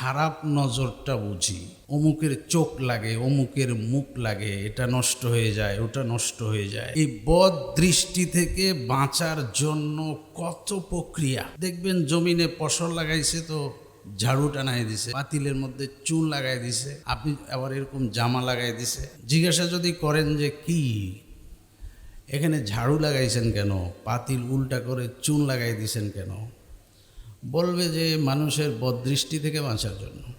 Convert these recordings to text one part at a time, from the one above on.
খারাপ নজরটা বুঝি। অমুকের চোখ লাগে, অমুকের মুখ লাগে, এটা নষ্ট হয়ে যায়, ওটা নষ্ট হয়ে যায়। এই বদ দৃষ্টি থেকে বাঁচার জন্য কত প্রক্রিয়া। দেখবেন জমিনে ফসল লাগাইছে তো ঝাড়ু টানাই দিছে পাতিলের মধ্যে চুন লাগাই দিছে, আপনি আবার এরকম জামা লাগাই দিছে। জিজ্ঞাসা যদি করেন যে, কি? এখানে ঝাড়ু লাগাইছেন কেন? পাতিল উল্টা করে চুন লাগাই দিছেন কেন? বলবে যে মানুষের বদদৃষ্টি থেকে বাঁচার জন্য।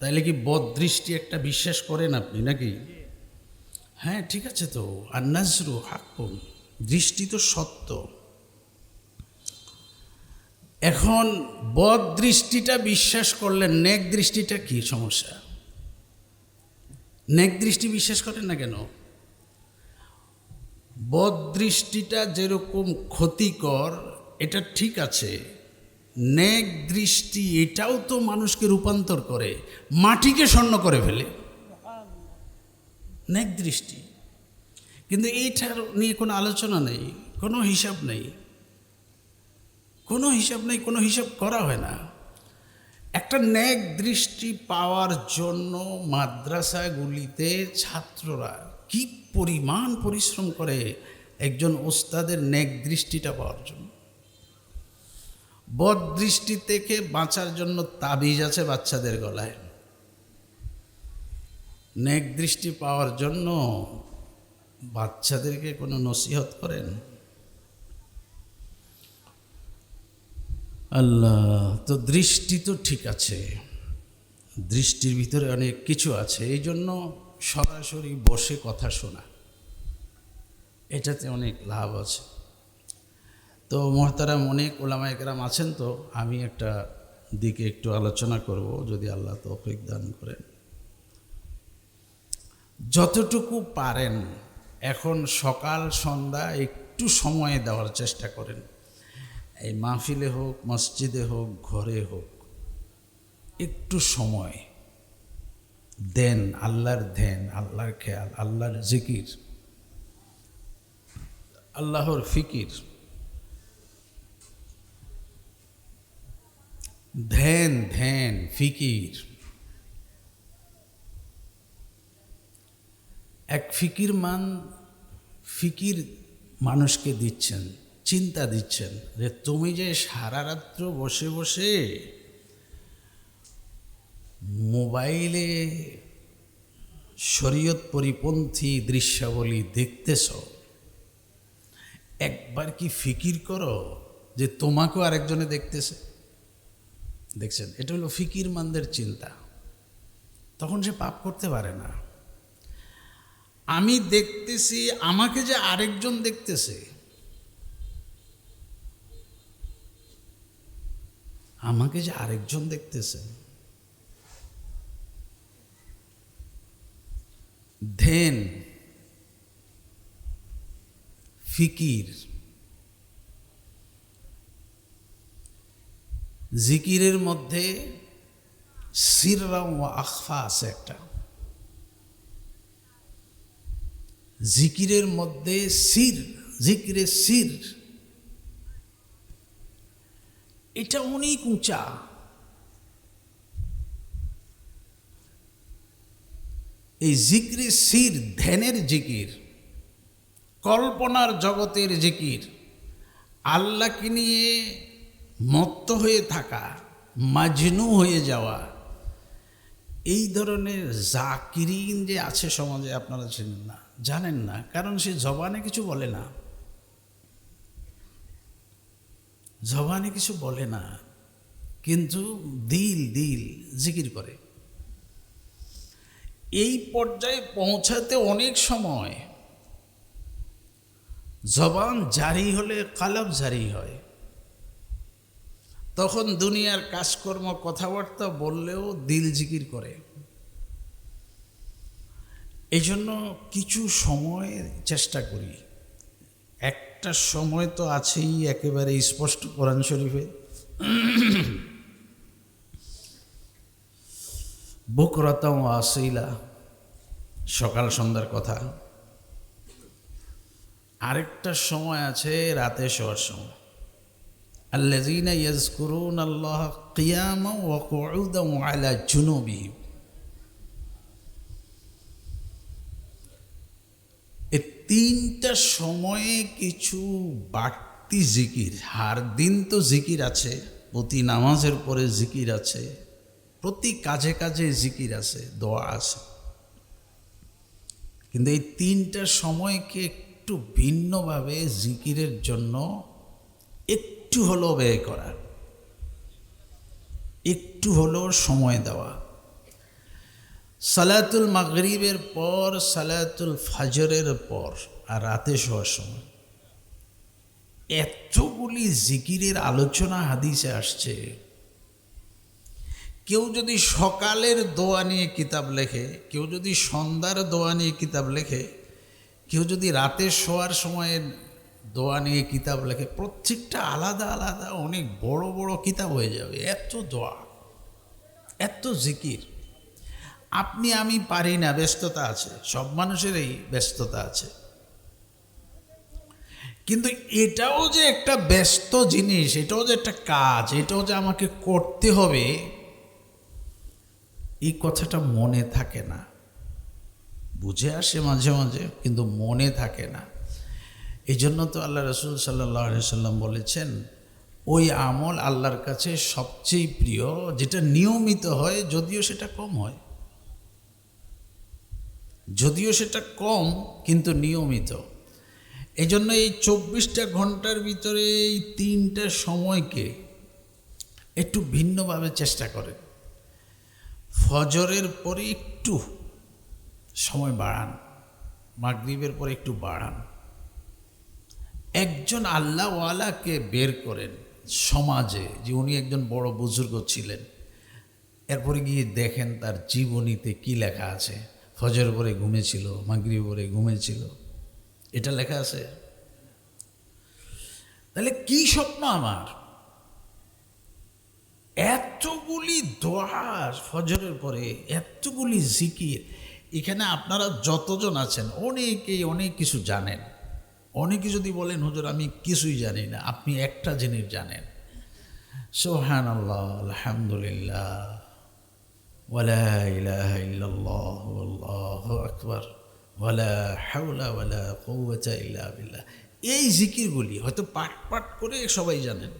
তাইলে কি বদদৃষ্টি একটা বিশ্বাস করেন আপনি নাকি? হ্যাঁ ঠিক আছে তো। আর নাজরু হাক্কুন দৃষ্টি তো সত্য। এখন বদ দৃষ্টিটা বিশ্বাস করলেন, নেক দৃষ্টিটা কি সমস্যা? নেক দৃষ্টি বিশ্বাস করেন না কেন? বদ দৃষ্টিটা যেরকম ক্ষতিকর এটা ঠিক আছে। নেক দৃষ্টি, এটাও তো মানুষকে রূপান্তর করে, মাটিকে স্বর্ণ করে ফেলে। নেক দৃষ্টি। কিন্তু এইটার নিয়ে কোনো আলোচনা নেই, কোনো হিসাব নেই। কোনো হিসাব নেই, কোনো হিসাব করা হয় না। একটা ন্যাক দৃষ্টি পাওয়ার জন্য মাদ্রাসাগুলিতে ছাত্ররা কি পরিমাণ পরিশ্রম করে একজন ওস্তাদের ন্যাক দৃষ্টিটা পাওয়ার জন্য? বদ দৃষ্টি থেকে বাঁচার জন্য তাবিজ আছে বাচ্চাদের গলায়। নেক দৃষ্টি পাওয়ার জন্য বাচ্চাদেরকে কোনো নসিহত করেন? আল্লাহ, তো দৃষ্টি তো ঠিক আছে। দৃষ্টির ভিতরে অনেক কিছু আছে, এই জন্য সরাসরি বসে কথা শোনা। এটাতে অনেক লাভ আছে। তো মহতারাম, অনেক ওলামা একরাম আছেন তো, আমি একটা দিকে একটু আলোচনা করব, যদি আল্লাহ তৌফিক দান করেন। যতটুকু পারেন, এখন সকাল, সন্ধ্যা, একটু সময় দেওয়ার চেষ্টা করেন। এই মাহফিলে হোক, মসজিদে হোক, ঘরে হোক, একটু সময় দেন, আল্লাহর ধ্যান, আল্লাহর খেয়াল, আল্লাহর জিকির, আল্লাহর ফিকির। ধ্যান ধ্যান, ফিকির। এক ফিকির মান ফিকির মানুষকে দিচ্ছেন, চিন্তা দিচ্ছেন যে তুমি যে সারা রাত্র বসে বসে মোবাইলে শরীয়ত পরিপন্থী দৃশ্যাবলী দেখতেছ, একবার কি ফিকির করো যে তোমাকেও আরেকজনে দেখতেছে? দেখছেন, এটা হলো ফিকির মানদের চিন্তা। তখন সে পাপ করতে পারে না। আমি দেখতেছি, আমাকে যে আরেকজন দেখতেছে। আমাকে যে আরেকজন দেখতেছে। ধ্যান ফিকির জিকিরের মধ্যে সিররাম ও আখফা আছে একটা। জিকিরের মধ্যে সির, জিকিরে সির। এটা অনেক উঁচা। এই জিকিরে সির ধ্যানের জিকির, কল্পনার জগতের জিকির, আল্লাহকে নিয়ে মত্ত হয়ে থাকা, মাজনু হয়ে যাওয়া, এই ধরনের জাকিরিন যে আছে সমাজে আপনারা চেনেন না, জানেন না, কারণ সে জবানে কিছু বলে না। জবানে কিছু বলে না, কিন্তু দিল দিল, জিকির করে। এই পর্যায়ে পৌঁছাতে অনেক সময় জবান জারি হলে কালাব জারি হয়। তখন দুনিয়ার কাজকর্ম, কথাবার্তা বললেও দিল জিকির করে। এই জন্য কিছু সময় চেষ্টা করি। একটা সময় তো আছেই একেবারে স্পষ্ট কোরআন শরীফে। বুকরতম আসইলা সকাল সন্ধ্যার কথা। আরেকটা সময় আছে রাতে শোয়ার সময়। আল্লাযীনা ইয়াযকুরুন আল্লাহ কিয়ামান ওয়া কুউদান ওয়া আলা জুনুবিহিম এই তিনটা সময়ে কিছু বাড়তি জিকির, হার দিন তো জিকির আছে, প্রতি নামাজের পরে জিকির আছে, প্রতি কাজে কাজে জিকির আছে, দোয়া আছে। কিন্তু এই তিনটা সময়কে একটু ভিন্নভাবে জিকিরের জন্য একটু হলেও ব্যয় করা, একটু হলেও সময় দেওয়া। সালাতুল মাগরিবের পর, সালাতুল ফাজরের পর আর রাতে শোয়ার সময়। এতগুলি জিকিরের আলোচনা হাদিসে আসছে। কেউ যদি সকালের দোয়া নিয়ে কিতাব লেখে, কেউ যদি সন্ধ্যার দোয়া নিয়ে কিতাব লেখে, কেউ যদি রাতে শোয়ার সময়ের দোয়া নিয়ে কিতাব লেখে, প্রত্যেকটা আলাদা আলাদা, অনেক বড় বড় কিতাব হয়ে যাবে। এত দোয়া, এত জিকির। আপনি, আমি পারি না, ব্যস্ততা আছে, সব মানুষেরই ব্যস্ততা আছে। কিন্তু এটাও যে একটা ব্যস্ত জিনিস, এটাও যে একটা কাজ, এটাও যে আমাকে করতে হবে, এই কথাটা মনে থাকে না। বুঝে আসে মাঝে মাঝে, কিন্তু মনে থাকে না। এই জন্য তো আল্লাহ রসুল সাল্লাহ সাল্লাম বলেছেন, ওই আমল আল্লাহর কাছে সবচেয়ে প্রিয়, যেটা নিয়মিত হয়, যদিও সেটা কম হয়। যদিও সেটা কম, কিন্তু নিয়মিত। এই জন্য এই চব্বিশটা ঘণ্টার ভিতরে এই তিনটা সময়কে একটু ভিন্নভাবে চেষ্টা করেন। ফজরের পরে একটু সময় বাড়ান, মাগরীবের পরে একটু বাড়ান। একজন আল্লাহওয়ালাকে বের করেন সমাজে, যে উনি একজন বড় বুজুর্গ ছিলেন। এরপরে গিয়ে দেখেন তার জীবনীতে কি লেখা আছে। ফজর পরে ঘুমেছিল মাগরি পরে ঘুমেছিল। এটা লেখা আছে? তাহলে কি স্বপ্ন আমার? এতগুলি দোয়া ফজরের পরে, এতগুলি জিকির। এখানে আপনারা যতজন আছেন, অনেকেই অনেক কিছু জানেন। অনেকে যদি বলেন, হুজুর, আমি কিছুই জানি না, আপনি একটা জিনিস জানেন। সোহান আল্লাহ আলহামদুলিল্লাহ এই জিকিরগুলি হয়তো পাঠ পাঠ করে সবাই জানেন।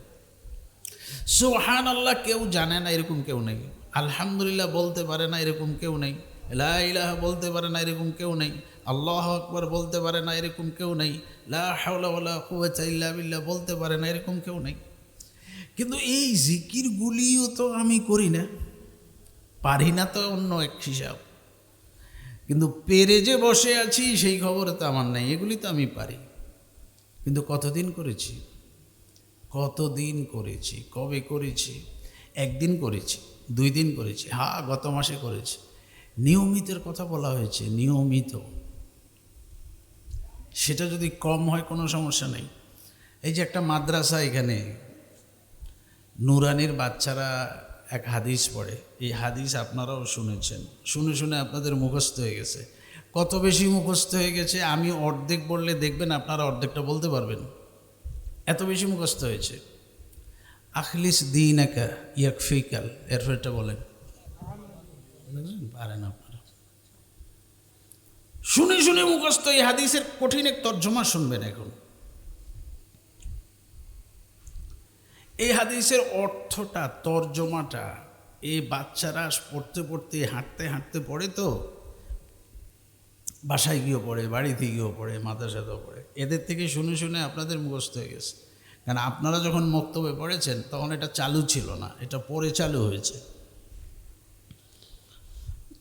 সোহান আল্লাহ কেউ জানে না এরকম কেউ নেই। আলহামদুলিল্লাহ, বলতে পারে না এরকম কেউ নেই। লা ইলাহা, বলতে পারে না এরকম কেউ নেই। আল্লাহ আকবর বলতে পারে না, এরকম কেউ নেই। লা হাওলা ওয়ালা কুওয়াতা ইল্লা বিল্লাহ বলতে পারে না, এরকম কেউ নেই। কিন্তু এই জিকিরগুলিও তো আমি করি না। পারি না তো অন্য এক হিসাব। কিন্তু পেরে যে বসে আছি, সেই খবর তো আমার নাই, এগুলি তো আমি পারি। কিন্তু কতদিন করেছি? কতদিন করেছি? কবে করেছি? একদিন করেছি, দুই দিন করেছি, হা, গত মাসে করেছি। নিয়মিতের কথা বলা হয়েছে, নিয়মিত। সেটা যদি কম হয় কোনো সমস্যা নেই। এই যে একটা মাদ্রাসা এখানে, নুরানির বাচ্চারা এক হাদিস পড়ে। এই হাদিস আপনারাও শুনেছেন। শুনে শুনে আপনাদের মুখস্থ হয়ে গেছে। কত বেশি মুখস্থ হয়ে গেছে, আমি অর্ধেক বললে দেখবেন আপনারা অর্ধেকটা বলতে পারবেন। এত বেশি মুখস্থ হয়েছে। আখলিস দিন একা ইয়াকফিকাল, এরপরটা বলেন। পারেন আপনারা। শুনে শুনে মুখস্থ, এই হাদিসের কঠিন এক তর্জমা শুনবেন এখন। এই হাদিসের অর্থটা, তর্জমাটা এই বাচ্চারা পড়তে পড়তে হাঁটতে হাঁটতে পড়ে তো, বাসায় গিয়েও পড়ে, বাড়িতে গিয়েও পড়ে, মাদ্রাসাতেও পড়ে। এদের থেকে শুনে শুনে আপনাদের মুখস্থ হয়ে গেছে। কারণ আপনারা যখন মক্তব্যে পড়েছেন, তখন এটা চালু ছিল না, এটা পরে চালু হয়েছে।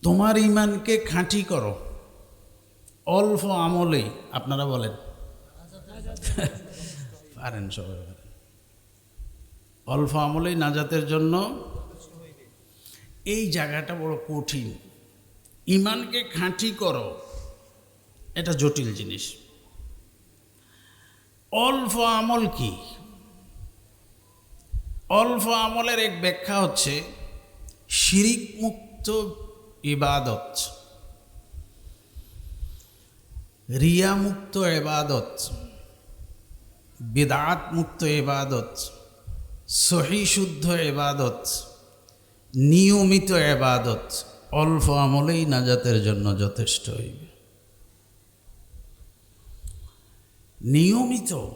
তোমার ইমানকে খাঁটি করো। অল্প আমলেই আপনারা বলেন। পারেন সবাই অল্প আমলেই নাজাতের জন্য এই জায়গাটা বড় কঠিন। ইমানকে খাঁটি করো, এটা জটিল জিনিস। অল্প আমল কি? অল্প আমলের এক ব্যাখ্যা হচ্ছে, শিরিক মুক্ত ইবাদত। রিয়া মুক্ত এবাদত বেদাত মুক্ত এবাদত সহি শুদ্ধ এবাদত, নিয়মিত এবাদত অল্প আমলেই নাজাতের জন্য যথেষ্ট হইবে। নিয়মিত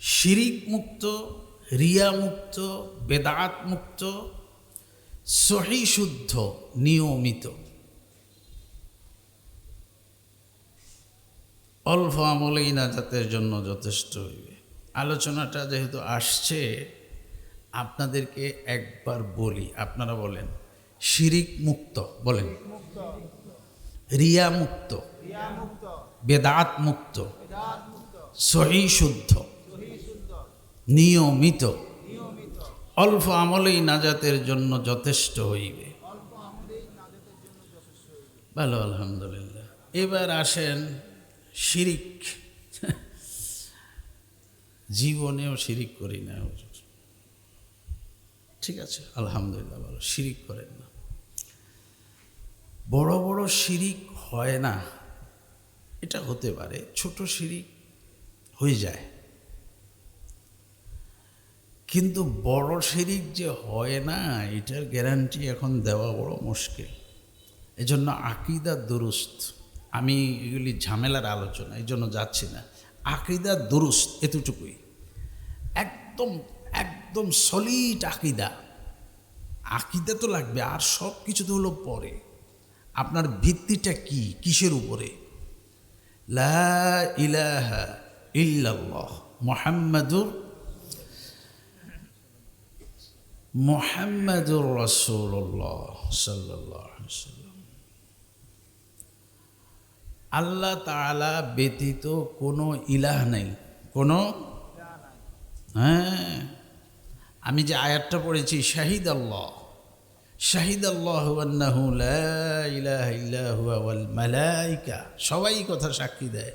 শিরিক মুক্ত রিয়া মুক্ত বেদাত মুক্ত সহি শুদ্ধ নিয়মিত অল্প আমলেই নাজাতের জন্য যথেষ্ট হইবে। আলোচনাটা যেহেতু আসছে, আপনাদেরকে একবার বলি, আপনারা বলেন, শিরিক মুক্ত বলেন। রিয়া মুক্ত, বেদাত মুক্ত, সহি শুদ্ধ, নিয়মিত, অল্প আমলেই নাজাতের জন্য যথেষ্ট হইবে। ভালো, আলহামদুলিল্লাহ। এবার আসেন শিরিক। জীবনেও শিরিক করি না। ঠিক আছে, আলহামদুলিল্লাহ ভালো, শিরিক করেন না। বড় বড় শিরিক হয় না, এটা হতে পারে, ছোট শিরিক হয়ে যায়। কিন্তু বড় শিরিক যে হয় না, এটার গ্যারান্টি এখন দেওয়া বড় মুশকিল। এজন্য আকিদা দুরুস্ত। আমি এগুলি ঝামেলার আলোচনা, এই জন্য যাচ্ছি না। আকিদা দুরুস্ত এতটুকুই। একদম একদম সলিড আকিদা। আকিদা তো লাগবে, আর সব কিছু তো হলো পরে। আপনার ভিত্তিটা কি? কিসের উপরে? লা মোহাম্মদুর মোহাম্মদুর রসুল্লাহ সাল্লাহ আল্লাহ তাআলা ব্যতীত কোনো ইলাহ নেই। কোনো? হ্যাঁ। আমি যে আয়াতটা পড়েছি শাহিদ আল্লাহ শাহিদ আল্লাহ মালাইকা। সবাই কথা সাক্ষী দেয়।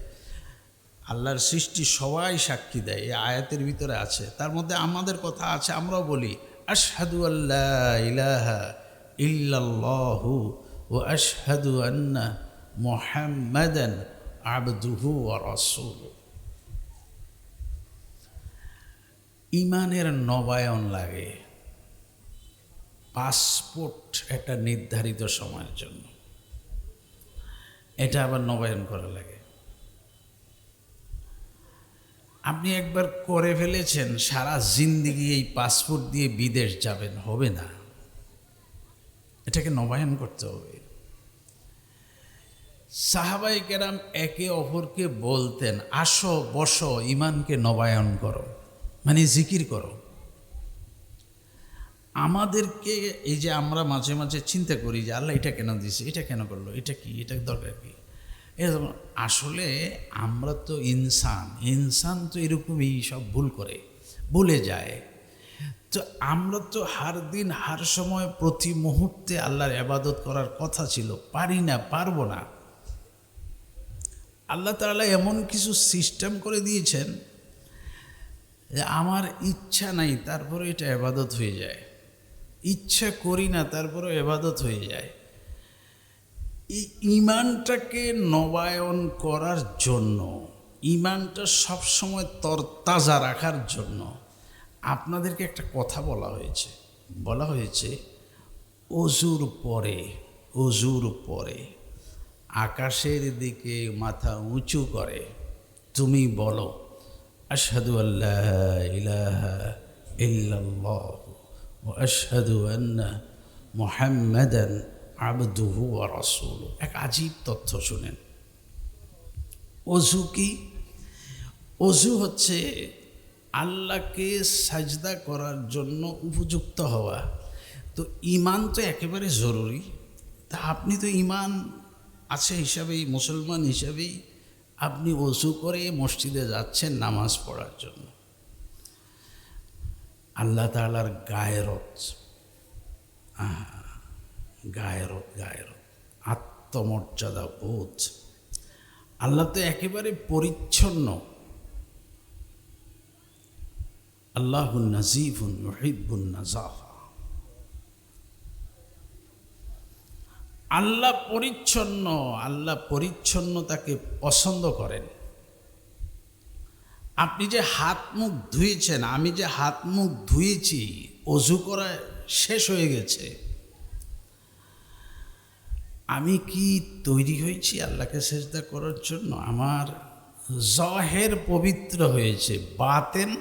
আল্লাহর সৃষ্টি সবাই সাক্ষী দেয়। এই আয়াতের ভিতরে আছে। তার মধ্যে আমাদের কথা আছে, আমরাও বলি, আশহাদু আল্লাহ ইলাহা ইল্লাল্লাহু ও আশহাদু আন্না মুহাম্মাদান আবদুহু ওয়া রাসূলুহু ইমানের নবায়ন লাগে পাসপোর্ট একটা নির্ধারিত সময়ের জন্য। এটা আবার নবায়ন করা লাগে। আপনি একবার করে ফেলেছেন, সারা জিন্দিগি এই পাসপোর্ট দিয়ে বিদেশ যাবেন, হবে না। এটাকে নবায়ন করতে হবে। সাহাবাই কেরাম একে অপরকে বলতেন, আসো, বসো ইমানকে নবায়ন করো মানে জিকির করো। আমাদেরকে এই যে আমরা মাঝে মাঝে চিন্তা করি যে, আল্লাহ এটা কেন দিছে? এটা কেন করল? এটা কি? এটা দরকার কি? এরকম আসলে আমরা তো ইনসান ইনসান তো এরকমই সব ভুল করে ভুলে যায়। তো আমরা তো হার দিন, হার সময় প্রতি মুহূর্তে আল্লাহর আবাদত করার কথা ছিল, পারি না, পারব না। আল্লাহ তাআলা এমন কিছু সিস্টেম করে দিয়েছেন যে আমার ইচ্ছা নাই তারপরে এটা এবাদত হয়ে যায়। ইচ্ছা করি না তারপরে এবাদত হয়ে যায়। এই ইমানটাকে নবায়ন করার জন্য ইমানটা সবসময় তরতাজা রাখার জন্য আপনাদেরকে একটা কথা বলা হয়েছে। বলা হয়েছে অজুর পরে অজুর পরে। আকাশের দিকে মাথা উঁচু করে। তুমি বলো, আশহাদু আল্লাহ ইলাহা ইল্লাল্লাহ ও আশহাদু আন্না মুহাম্মাদান আবদুহু ওয়া রাসূলুহু। এক আজীব তথ্য শুনেন। অজু কি? অজু হচ্ছে আল্লাহকে সাজদা করার জন্য উপযুক্ত হওয়া। তো ইমান তো একেবারে জরুরি। তা আপনি তো ইমান আছে হিসাবেই, মুসলমান হিসাবেই আপনি অজু করে মসজিদে যাচ্ছেন নামাজ পড়ার জন্য। আল্লাহ তালার গায়রত গায়রত গায়রত আত্মমর্যাদা বোধ। আল্লাহ তো একেবারে পরিচ্ছন্ন। আল্লাহ নাজিফুন নাজাফা। আল্লাহ পরিচ্ছন্ন, আল্লাহ পরিচ্ছন্নতাকে পছন্দ করেন। আপনি যে হাত মুখ ধুয়েছেন আমি যে হাত মুখ ধুয়েছি অজু করা শেষ হয়ে গেছে। আমি কি তৈরি হয়েছি আল্লাহকে সেজদা করার জন্য? আমার জহের পবিত্র হয়েছে, বাতেন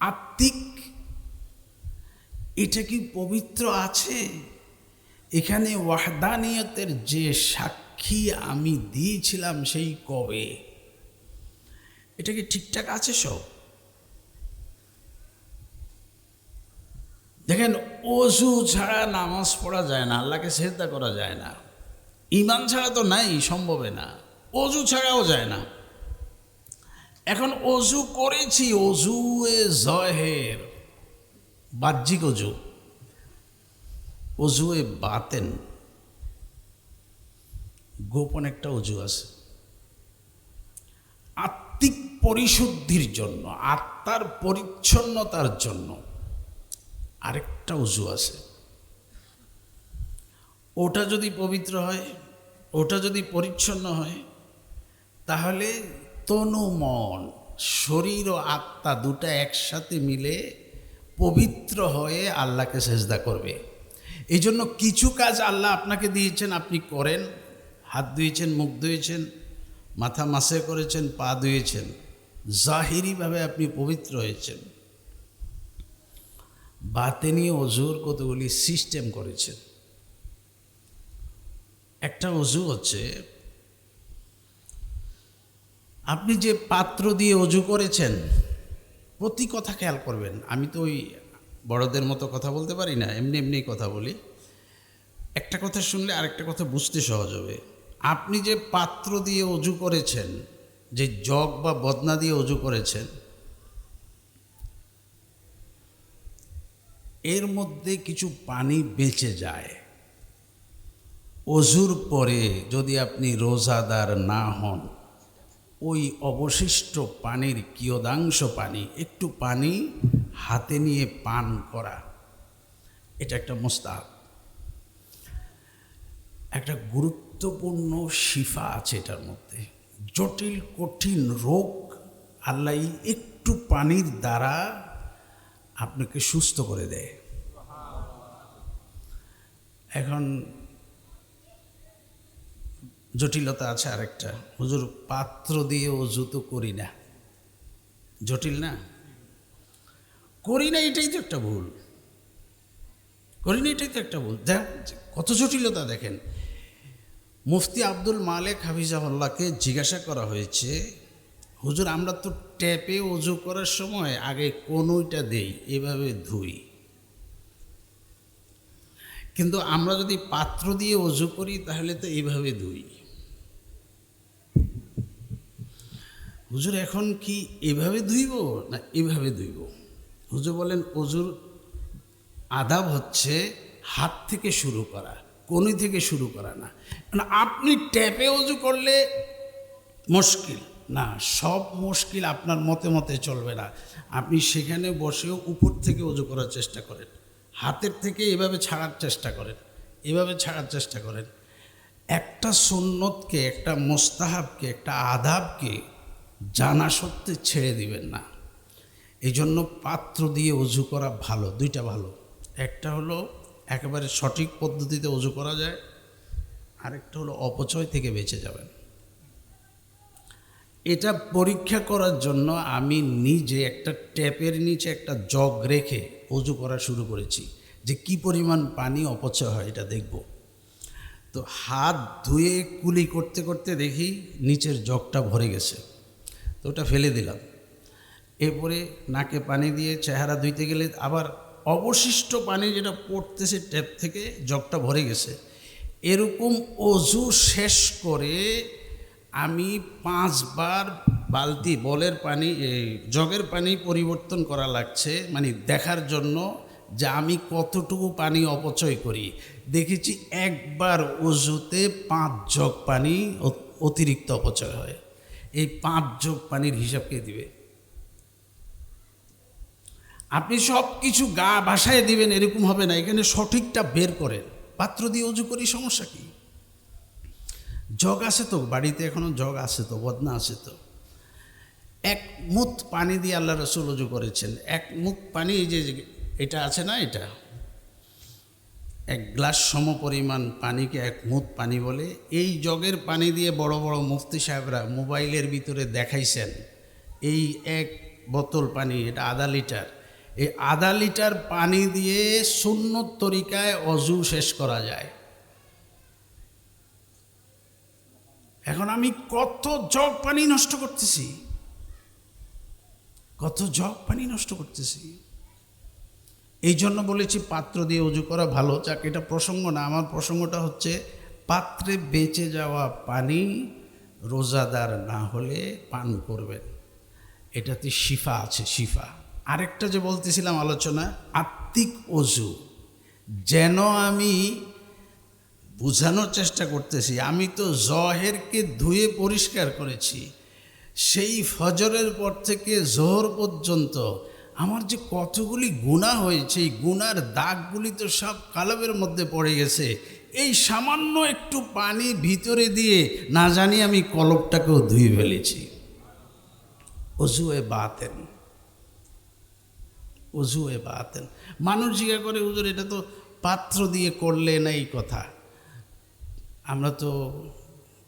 আত্মিক। এটা কি পবিত্র আছে? এখানে ওয়াহদানিয়তের যে সাক্ষী আমি দিয়েছিলাম সেই কবে? এটা কি ঠিকঠাক আছে সব? দেখেন অজু ছাড়া নামাজ পড়া যায় না, আল্লাহকে সেজদা করা যায় না। ইমান ছাড়া তো নাই, সম্ভবে না। অজু ছাড়াও যায় না। এখন অজু করেছি অজু এ জহের, বাহ্যিক অজু অজু এ বাতেন। গোপন একটা অজু আছে। আত্মিক পরিশুদ্ধির জন্য, আত্মার পরিচ্ছন্নতার জন্য আরেকটা উজু আছে। ওটা যদি পবিত্র হয়, ওটা যদি পরিচ্ছন্ন হয়, তাহলে তনু মন, শরীর ও আত্মা দুটা একসাথে মিলে পবিত্র হয়ে আল্লাহকে সেজদা করবে। এই জন্য কিছু কাজ আল্লাহ আপনাকে দিয়েছেন, আপনি করেন। হাত ধুয়েছেন, মুখ ধুয়েছেন, মাথা মাসে করেছেন, পা ধুয়েছেন। জাহিরিভাবে আপনি পবিত্র হয়েছেন। বাতেনি অজুর কতগুলি সিস্টেম করেছেন। একটা অজু হচ্ছে, আপনি যে পাত্র দিয়ে অজু করেছেন, প্রতি কথা খেয়াল করবেন। আমি তো ওই বড়দের মতো কথা বলতে পারি না, এমনি এমনি কথা বলি। একটা কথা শুনলে আরেকটা কথা বুঝতে সহজ হবে। আপনি যে পাত্র দিয়ে অজু করেছেন, যে জগ বা বদনা দিয়ে অজু করেছেন, এর মধ্যে কিছু পানি বেঁচে যায়। অজুর পরে যদি আপনি রোজাদার না হন, ওই অবশিষ্ট পানির কিয়দাংশ পানি, একটু পানি হাতে নিয়ে পান করা। এটা একটা মোস্তাহ একটা গুরুত্বপূর্ণ শিফা আছে এটার মধ্যে। জটিল, কঠিন রোগ আল্লাহ একটু পানির দ্বারা আপনাকে সুস্থ করে দেয়। এখন জটিলতা আছে আরেকটা। হুজুর, পাত্র দিয়ে অজু তো করি না। জটিল না? করি না, এটাই তো একটা ভুল। করি না, এটাই তো একটা ভুল। দেখ কত জটিলতা দেখেন। মুফতি আব্দুল মালেক হাফিজাহুল্লাহকে জিজ্ঞাসা করা হয়েছে, হুজুর, আমরা তো ট্যাপে অজু করার সময় আগে কোনোইটা দেই, এভাবে ধুই। কিন্তু আমরা যদি পাত্র দিয়ে অজু করি, তাহলে তো এইভাবে ধুই। হুজুর, এখন কি এভাবে ধুইব, না এভাবে ধুইব? হুজুর বলেন অজুর আদাব হচ্ছে হাত থেকে শুরু করা কোনি থেকে শুরু করা না। মানে আপনি ট্যাপে অজু করলে মুশকিল। না, সব মুশকিল আপনার মতে মতে চলবে না। আপনি সেখানে বসেও উপর থেকে অজু করার চেষ্টা করেন। হাতের থেকে এভাবে ছাড়ার চেষ্টা করেন, এভাবে ছাড়ার চেষ্টা করেন। একটা সুন্নতকে, একটা মোস্তাহাবকে, একটা আদাবকে জানা সত্ত্বে ছেড়ে দিবেন না। এই জন্য পাত্র দিয়ে অজু করা ভালো, দুইটা ভালো। একটা হলো একেবারে সঠিক পদ্ধতিতে অজু করা যায়, আরেকটা হলো অপচয় থেকে বেঁচে যাবেন। এটা পরীক্ষা করার জন্য আমি নিজে একটা ট্যাপের নিচে একটা জগ রেখে অজু করা শুরু করেছি, যে কি পরিমাণ পানি অপচয় হয় এটা দেখব। তো হাত ধুয়ে কুলি করতে করতে দেখি নিচের জগটা ভরে গেছে, তো ওটা ফেলে দিলাম। এরপরে নাকে পানি দিয়ে চেহারা ধুইতে গেলে আবার অবশিষ্ট পানি যেটা পড়তেছে ট্যাপ থেকে জগটা ভরে গেছে। এরকম অজু শেষ করে আমি পাঁচবার বালতি বলের পানি জগের পানি পরিবর্তন করা লাগছে মানে দেখার জন্য যে আমি কতটুকু পানি অপচয় করি। দেখেছি একবার অজুতে পাঁচ জগ পানি অতিরিক্ত অপচয় হয়। এই পাঁচ জগ পানির হিসাবকে দিবে? আপনি সব কিছু গা বাসায় দিবেন, এরকম হবে না। এখানে সঠিকটা বের করেন। পাত্র দিয়ে অজু করি, সমস্যা কি? জগ আছে তো, বাড়িতে এখনও জগ আছে তো, বদনা আছে তো। এক মুত পানি দিয়ে আল্লাহ রসুল উজু করেছেন। এক মুত পানি যে, এটা আছে না এটা? এক গ্লাস সম পরিমাণ পানিকে এক মুত পানি বলে। এই জগের পানি দিয়ে বড় বড় মুফতি সাহেবরা মোবাইলের ভিতরে দেখাইছেন। এই এক বোতল পানি, এটা আধা লিটার। এই আধা লিটার পানি দিয়ে শূন্য তরিকায় অজু শেষ করা যায়। এখন আমি কত জগ পানি নষ্ট করতেছি। কত জগ পানি নষ্ট করতেছি। এই জন্য বলেছি পাত্র দিয়ে উজু করা ভালো। যাক, এটা প্রসঙ্গ না, আমার প্রসঙ্গটা হচ্ছে পাত্রে বেঁচে যাওয়া পানি রোজাদার না হলে পান করবেন। এটাতে শিফা আছে, শিফা। আরেকটা যে বলতেছিলাম আলোচনা, আত্মিক অজু। যেন আমি বোঝানোর চেষ্টা করতেছি, আমি তো জহেরকে ধুয়ে পরিষ্কার করেছি, সেই ফজরের পর থেকে জোহর পর্যন্ত আমার যে কতগুলি গুণা হয়েছে, এই গুনার দাগগুলি তো সব কালাবের মধ্যে পড়ে গেছে। এই সামান্য একটু পানি ভিতরে দিয়ে না জানি আমি কলবটাকেও ধুয়ে ফেলেছি। অজুয়ে বাতেন। অজুয়ে বাতেন। মানুষ জিজ্ঞা করে, হুজুর, এটা তো পাত্র দিয়ে করলে না এই কথা? আমরা তো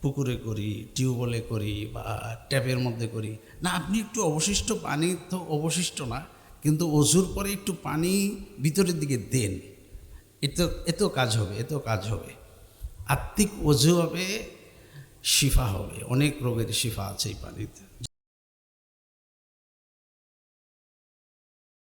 পুকুরে করি, টিউবওয়েলে করি বা ট্যাপের মধ্যে করি। না, আপনি একটু অবশিষ্ট পানি তো অবশিষ্ট না, কিন্তু অজুর পরে একটু পানি ভিতরের দিকে দেন। এতো এত কাজ হবে এত কাজ হবে। আত্মিক অজু হবে, শিফা হবে। অনেক রোগের শিফা আছে এই পানিতে।